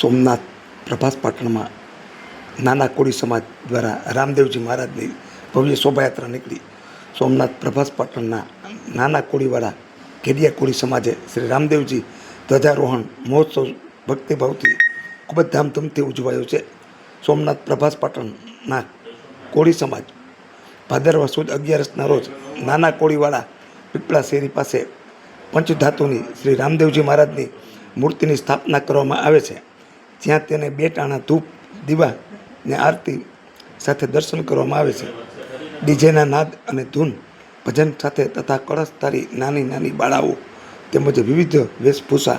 સોમનાથ પ્રભાસ પાટણમાં નાના કોળી સમાજ દ્વારા રામદેવજી મહારાજની ભવ્ય શોભાયાત્રા નીકળી. સોમનાથ પ્રભાસ પાટણના નાના કોળીવાળા કેડિયા કોળી સમાજે શ્રી રામદેવજી ધ્વજારોહણ મહોત્સવ ભક્તિભાવથી ખૂબ જ ધામધૂમથી ઉજવાયો છે. સોમનાથ પ્રભાસ પાટણના કોળી સમાજ ભાદરવા સુદ અગિયારસના રોજ નાના કોળીવાળા પીપળા શેરી પાસે પંચધાતુની શ્રી રામદેવજી મહારાજની મૂર્તિની સ્થાપના કરવામાં આવે છે. જ્યાં તેને બે ટાણા ધૂપ દીવા ને આરતી સાથે દર્શન કરવામાં આવે છે. ડીજેના નાદ અને ધૂન, ભજન સાથે તથા કળશધારી નાની નાની બાળાઓ તેમજ વિવિધ વેશભૂષા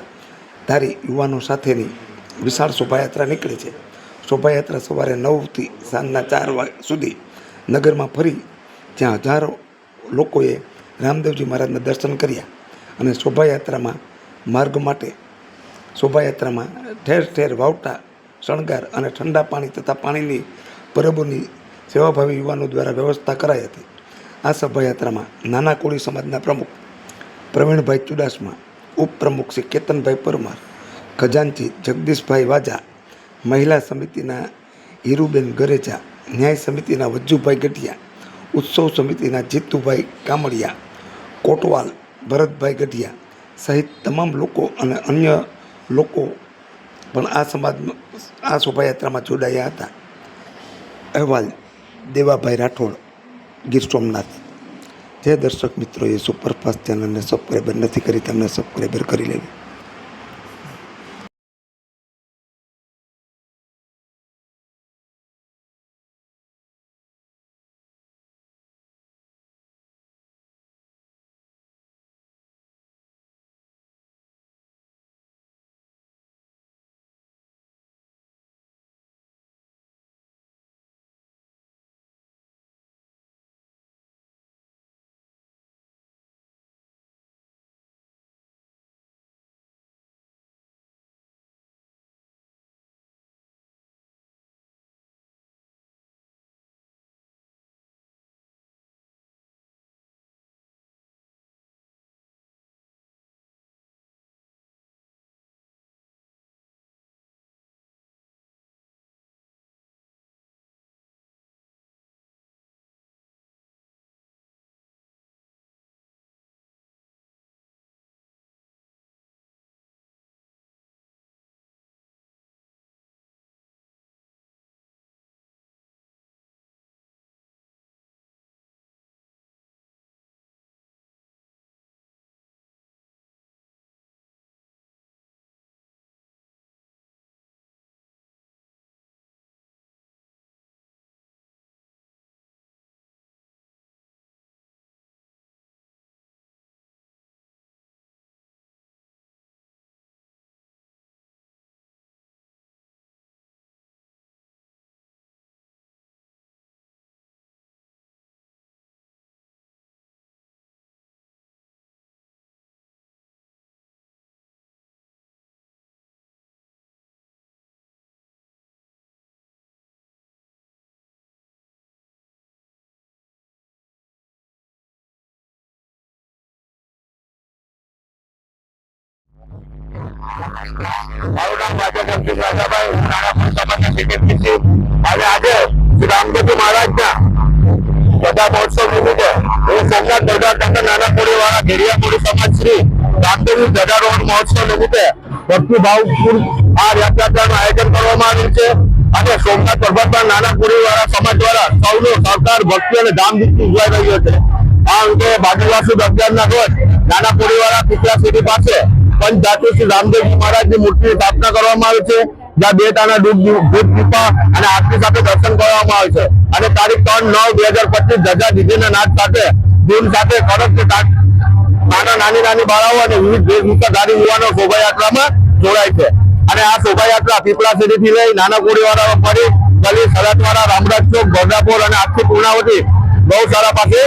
ધારી યુવાનો સાથેની વિશાળ શોભાયાત્રા નીકળે છે. શોભાયાત્રા સવારે નવથી સાંજના ચાર વાગ્યા સુધી નગરમાં ફરી જ્યાં હજારો લોકોએ રામદેવજી મહારાજના દર્શન કર્યા અને શોભાયાત્રામાં માર્ગ માટે શોભાયાત્રામાં ઠેર ઠેર વાવટા, શણગાર અને ઠંડા પાણી તથા પાણીની પરબોની સેવાભાવી યુવાનો દ્વારા વ્યવસ્થા કરાઈ હતી. આ શોભાયાત્રામાં નાના કોળી સમાજના પ્રમુખ પ્રવીણભાઈ ચુડાસમા, ઉપપ્રમુખ શ્રી કેતનભાઈ પરમાર, ખજાનચી જગદીશભાઈ વાજા, મહિલા સમિતિના હીરુબેન ગરેજા, ન્યાય સમિતિના વજ્જુભાઈ ગઢિયા, ઉત્સવ સમિતિના જીતુભાઈ કામડિયા કોટવાલ ભરતભાઈ ગઢિયા સહિત તમામ લોકો અને અન્ય લોકો પણ આ સમાજમાં આ શોભાયાત્રામાં જોડાયા હતા. અહેવાલ દેવાભાઈ રાઠોડ, ગીર સોમનાથ. જે દર્શક મિત્રોએ સુપરફાસ્ટ ચેનલને સબસ્ક્રાઈબર નથી કરી, તેમને સબસ્ક્રાઈબર કરી લેવી મારું નામ ભાજપ એમપી રાજાભાઈ હું નાણાપુર સમાજના સીટીપી છું અને આજે શ્રી રામદેવજી મહારાજના બધા મહોત્સવ નિમિત્તે હું સોમનાથ દરગાહ ખાતે નાના વાળા સમાજ શ્રી રામદેવજી ધજારોહણ મહોત્સવ નિમિત્તે આયોજન કરવામાં આવ્યું છે અને સોમનાથ પર્વતમાં નાના કોળી વાળા સમાજ દ્વારા સૌનો સહકાર ભક્તિ અને ધામધૂમથી ઉજવાઈ રહ્યો છે આ અંગે બાજુવાસુ અગિયારના રોજ નાના વાળા પીપળા સિટી પાસે પંચધાતુ શ્રી રામદેવજી મહારાજની મૂર્તિની સ્થાપના કરવામાં આવી છે, જ્યાં બે તાના દૂધ દીપા અને આરતી સાથે દર્શન કરવામાં આવે છે. અને તારીખ ત્રણ નવ બે હજાર પચીસ ધજા દીધીના નાદ સાથે ધૂન સાથે કડક નાના નાની નાની બાળાઓ અને વિવિધ વેશભૂષાધારી યુવાનો શોભાયાત્રામાં જોડાય છે. અને આ શોભાયાત્રા પીપળા સિટીથી લઈ નાના કોળીવાળા ફરી ગલી સલાટવાળા રામરાજ ચોક ગોડાપોર અને આખી પૂર્ણાવતી ગૌશાળા પાસે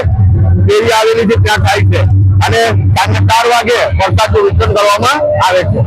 ફેરી આવેલી છે, ત્યાં થાય છે. અને સાંજે ચાર વાગે વરસાદનું વિતરણ કરવામાં આવે છે.